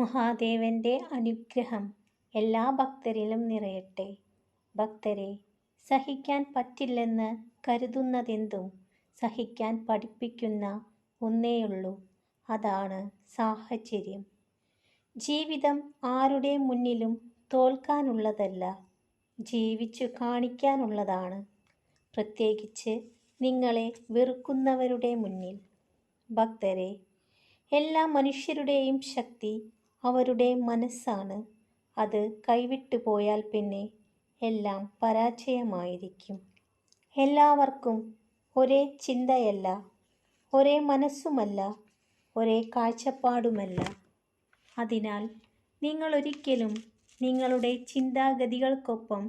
മഹാദേവന്റെ അനുഗ്രഹം എല്ലാ ഭക്തരിലും നിറയട്ടെ. ഭക്തരെ സഹിക്കാൻ പറ്റില്ലെന്ന് കരുതുന്നതെന്തും സഹിക്കാൻ പഠിപ്പിക്കുന്ന ഒന്നേയുള്ളൂ. അതാണ് സാഹചര്യം. ജീവിതം ആരുടെ മുന്നിലും തോൽക്കാനുള്ളതല്ല ജീവിച്ചു കാണിക്കാനുള്ളതാണ്. പ്രത്യേകിച്ച് നിങ്ങളെ വെറുക്കുന്നവരുടെ മുന്നിൽ. ഭക്തരെ എല്ലാ മനുഷ്യരുടെയും ശക്തി അവരുടെ മനസ്സാണ്. അത് കൈവിട്ടു പോയാൽ പിന്നെ എല്ലാം പരാജയമായിരിക്കും. എല്ലാവർക്കും ഒരേ ചിന്തയല്ല ഒരേ മനസ്സുമല്ല ഒരേ കാഴ്ചപ്പാടുമല്ല. അതിനാൽ നിങ്ങൾ ഒരിക്കലും നിങ്ങളുടെ ചിന്താഗതികൾക്കൊപ്പം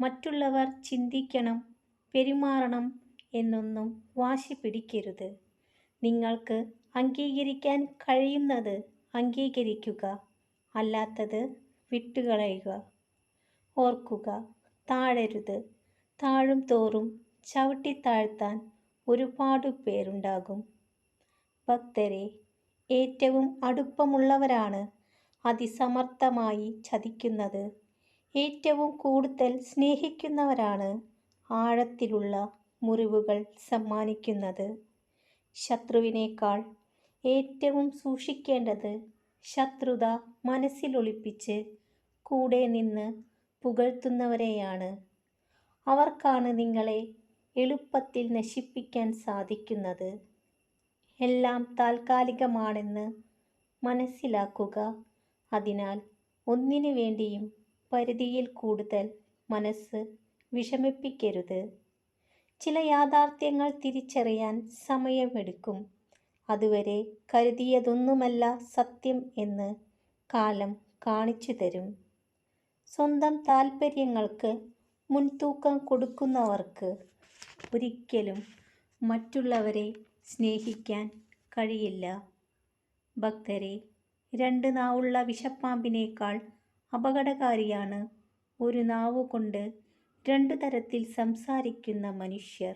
മറ്റുള്ളവർ ചിന്തിക്കണം പെരുമാറണം എന്നൊന്നും വാശി പിടിക്കരുത്. നിങ്ങൾക്ക് അംഗീകരിക്കാൻ കഴിയുന്നത് അംഗീകരിക്കുക. അല്ലാത്തത് വിട്ടുകളയുക. ഓർക്കുക താഴരുത്. താഴും തോറും ചവിട്ടിത്താഴ്ത്താൻ ഒരുപാട് പേരുണ്ടാകും. ഭക്തരെ ഏറ്റവും അടുപ്പമുള്ളവരാണ് അതിസമർത്ഥമായി ചതിക്കുന്നത്. ഏറ്റവും കൂടുതൽ സ്നേഹിക്കുന്നവരാണ് ആഴത്തിലുള്ള മുറിവുകൾ സമ്മാനിക്കുന്നത്. ശത്രുവിനേക്കാൾ ഏറ്റവും സൂക്ഷിക്കേണ്ടത് ശത്രുത മനസ്സിലൊളിപ്പിച്ച് കൂടെ നിന്ന് പുകഴ്ത്തുന്നവരെയാണ്. അവർക്കാണ് നിങ്ങളെ എളുപ്പത്തിൽ നശിപ്പിക്കാൻ സാധിക്കുന്നത്. എല്ലാം താൽക്കാലികമാണെന്ന് മനസ്സിലാക്കുക. അതിനാൽ ഒന്നിനു വേണ്ടിയും പരിധിയിൽ കൂടുതൽ മനസ്സ് വിഷമിപ്പിക്കരുത്. ചില യാഥാർത്ഥ്യങ്ങൾ തിരിച്ചറിയാൻ സമയമെടുക്കും. അതുവരെ കരുതിയതൊന്നുമല്ല സത്യം എന്ന് കാലം കാണിച്ചു തരും. സ്വന്തം താൽപ്പര്യങ്ങൾക്ക് മുൻതൂക്കം കൊടുക്കുന്നവർക്ക് ഒരിക്കലും മറ്റുള്ളവരെ സ്നേഹിക്കാൻ കഴിയില്ല. ഭക്തരെ രണ്ട് നാവുള്ള വിഷപ്പാമ്പിനേക്കാൾ അപകടകാരിയാണ് ഒരു നാവ് കൊണ്ട് രണ്ടു തരത്തിൽ സംസാരിക്കുന്ന മനുഷ്യർ.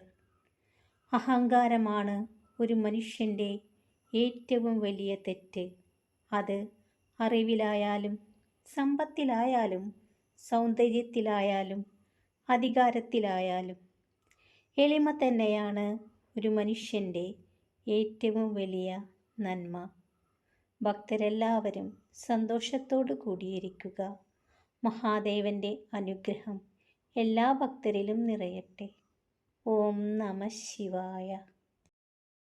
അഹങ്കാരമാണ് ഒരു മനുഷ്യന്റെ ഏറ്റവും വലിയ തെറ്റ്. അത് അറിവിലായാലും സമ്പത്തിലായാലും സൗന്ദര്യത്തിലായാലും അധികാരത്തിലായാലും. എളിമ തന്നെയാണ് ഒരു മനുഷ്യന്റെ ഏറ്റവും വലിയ നന്മ. ഭക്തരെല്ലാവരും സന്തോഷത്തോടു കൂടിയിരിക്കുക. മഹാദേവന്റെ അനുഗ്രഹം എല്ലാ ഭക്തരിലും നിറയട്ടെ. ഓം നമ ശിവായ.